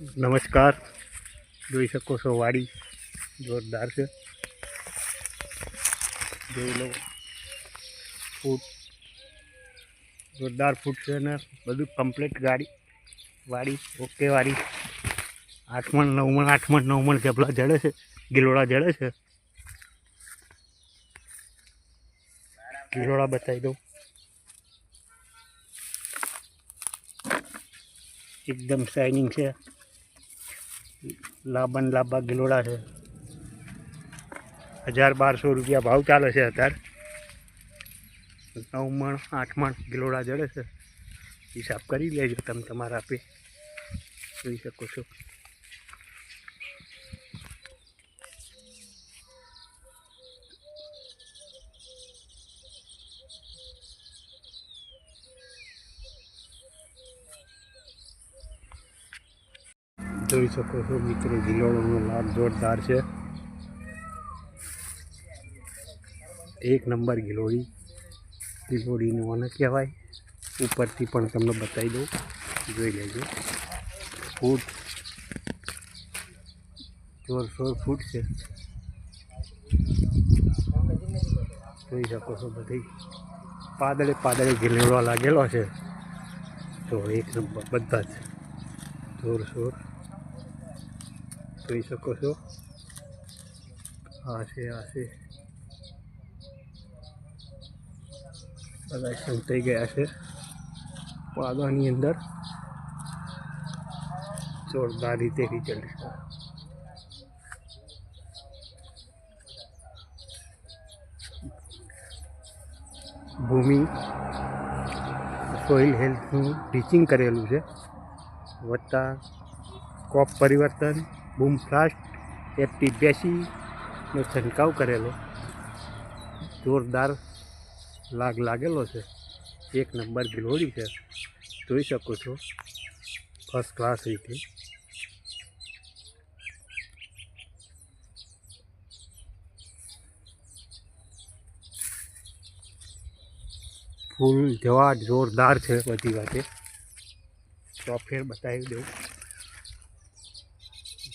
નમસ્કાર. જોઈ શકો છો વાડી જોરદાર છે. જોઈ લો. ફૂટ. જોરદાર ફૂટ છે ને. બધું કમ્પ્લીટ ગાડી. વાડી ઓકે વાડી. આઠમણ, નવમણ આઠમણ, નવમણ જબલા જડે છે. ગિલોડા જડે છે. ગિલોડા બતાવી દઉં. એકદમ શાઇનિંગ છે. લાંબા લાંબા ગિલોડા છે. હજાર બારસો રૂપિયા ભાવ ચાલે છે અત્યારે. નવ મણ, આઠ મણ ગિલોડા જડે છે. હિસાબ કરી લેજો, તમે તમારા આપે. જોઈ શકો છો. જોઈ શકો છો મિત્રો ગિલોડોનો લાભ જોરદાર છે. એક નંબર ગિલોડી, ગિલોડીનું મને કહેવાય. ઉપરથી પણ તમને બતાવી દઉં. જોઈ લેજો. ફૂટ જોરશોર ફૂટ છે. જોઈ શકો છો બધી. પાદળે પાદળે ગિલોડો લાગેલો છે. તો એક નંબર બધા જ. જોરશોર જોઈ શકો છો. આ છે આ છે. બધા સંતાઈ ગયા છે. પાદાની અંદર. જોરદાર રીતે રિઝલ્ટ છે. ભૂમિ સોઇલ હેલ્થનું ટીચિંગ કરેલું છે. વત્તા કોપ પરિવર્તન બૂમ ફ્લાસ્ટ એફટી બેસીનો છંટકાવ કરેલો. જોરદાર લાગ લાગેલો છે. એક નંબર ગ્લોરી છે. જોઈ શકો છો. ફર્સ્ટ ક્લાસ રીતે. ફૂલ જવા જોરદાર છે બધી વાતે. ફેર બતાવી દઉં.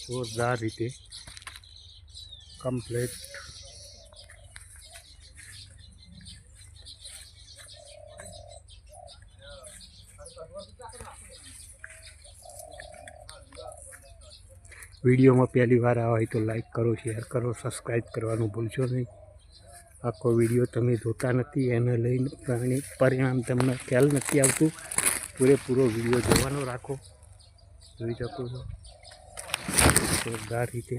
જોરદાર રીતે કમ્પ્લેટ વિડીયોમાં પહેલી વાર આવ્યા હોય તો લાઈક કરો શેર કરો સબસ્ક્રાઈબ કરવાનું ભૂલશો નહીં. આખો વીડિયો તમે જોતા નથી, એને લઈને પ્રાણી પરિણામ તમને ખ્યાલ નથી આવતું. પૂરેપૂરો વીડિયો જોવાનો રાખો. જોઈ શકો છો. જોરદાર રીતે.